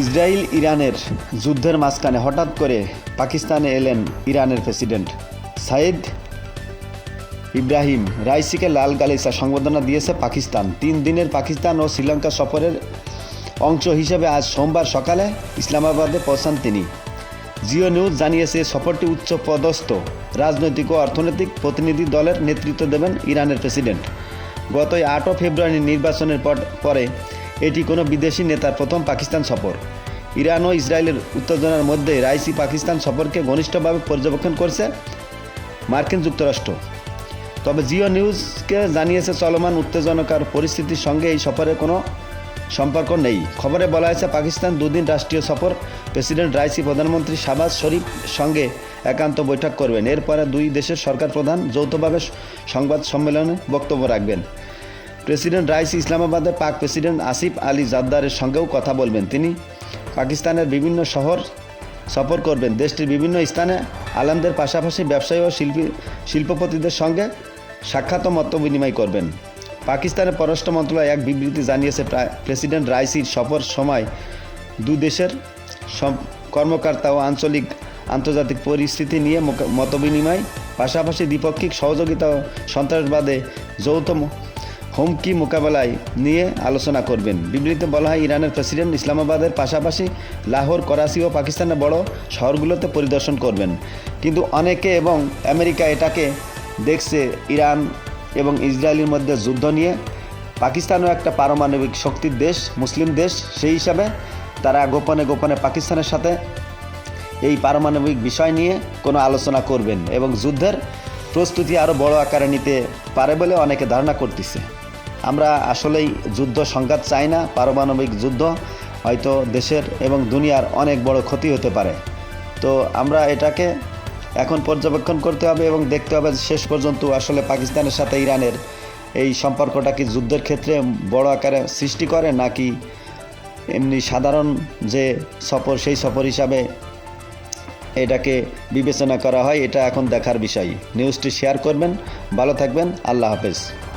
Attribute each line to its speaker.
Speaker 1: Israel ইরানের যুদ্ধের মাঝখানে হঠাৎ করে পাকিস্তানে এলেন ইরানের প্রেসিডেন্ট। সাইদ ইব্রাহিম রাইসিকে লাল গালিসা সংবর্ধনা দিয়েছে পাকিস্তান। তিন দিনের পাকিস্তান ও শ্রীলঙ্কা সফরের অংশ হিসেবে আজ সোমবার সকালে ইসলামাবাদে পৌঁছান তিনি। জিও নিউজ জানিয়েছে, সফরটি উচ্চ পদস্থ রাজনৈতিক ও অর্থনৈতিক প্রতিনিধি দলের নেতৃত্ব দেবেন ইরানের প্রেসিডেন্ট। গত আটও ফেব্রুয়ারি নির্বাচনের পর পরে এটি কোনো বিদেশি নেতার প্রথম পাকিস্তান সফর। ইরান ও ইসরায়েলের উত্তেজনার মধ্যে রাইসি পাকিস্তান সফরকে ঘনিষ্ঠভাবে পর্যবেক্ষণ করছে মার্কিন যুক্তরাষ্ট্র। তবে জিও নিউজকে জানিয়েছে, চলমান উত্তেজনকার পরিস্থিতির সঙ্গে এই সফরের কোনো সম্পর্ক নেই। খবরে বলা হয়েছে, পাকিস্তান দুদিন রাষ্ট্রীয় সফর প্রেসিডেন্ট রাইসি প্রধানমন্ত্রী শাহবাজ শরীফ সঙ্গে একান্ত বৈঠক করবেন। এরপরে দুই দেশের সরকার প্রধান যৌথভাবে সংবাদ সম্মেলনে বক্তব্য রাখবেন। প্রেসিডেন্ট রাইসি ইসলামাবাদে পাক প্রেসিডেন্ট আসিফ আলী জাদ্দারের সঙ্গেও কথা বলবেন তিনি। পাকিস্তানের বিভিন্ন শহর সফর করবেন। দেশটির বিভিন্ন স্থানে আলামদের পাশাপাশি ব্যবসায়ী ও শিল্পী শিল্পপতিদের সঙ্গে সাক্ষাৎ মত বিনিময় করবেন। পাকিস্তানের পররাষ্ট্র মন্ত্রণালয় এক বিবৃতি জানিয়েছে প্রেসিডেন্ট রাইসির সফর সময় দু দেশের কর্মকর্তা ও আঞ্চলিক আন্তর্জাতিক পরিস্থিতি নিয়ে মতবিনিময় পাশাপাশি দ্বিপাক্ষিক সহযোগিতা ও সন্ত্রাসবাদে যৌথ হুমকি মোকাবেলায় নিয়ে আলোচনা করবেন। বিবৃতিতে বলা হয়, ইরানের প্রেসিডেন্ট ইসলামাবাদের পাশাপাশি লাহোর, করাচি ও পাকিস্তানের বড় শহরগুলোতে পরিদর্শন করবেন। কিন্তু অনেকে এবং আমেরিকা এটাকে দেখছে, ইরান এবং ইসরায়েলের মধ্যে যুদ্ধ নিয়ে। পাকিস্তানও একটা পারমাণবিক শক্তির দেশ, মুসলিম দেশ, সেই হিসাবে তারা গোপনে গোপনে পাকিস্তানের সাথে এই পারমাণবিক বিষয় নিয়ে কোনো আলোচনা করবেন এবং যুদ্ধের প্রস্তুতি আরও বড় আকারে নিতে পারে বলে অনেকে ধারণা করতেছে। আমরা আসলেই যুদ্ধ সংঘাত চাই না, পারমাণবিক যুদ্ধ, হয়তো দেশের এবং দুনিয়ার অনেক বড় ক্ষতি হতে পারে। তো আমরা এটাকে এখন পর্যবেক্ষণ করতে হবে এবং দেখতে হবে শেষ পর্যন্ত আসলে পাকিস্তানের সাথে ইরানের এই সম্পর্কটা কি যুদ্ধের ক্ষেত্রে বড় আকারে সৃষ্টি করে, নাকি এমনি সাধারণ যে সফর, সেই সফর হিসাবে এটাকে বিবেচনা করা হয়, এটা এখন দেখার বিষয়। নিউজটি শেয়ার করবেন। ভালো থাকবেন। আল্লাহ হাফেজ।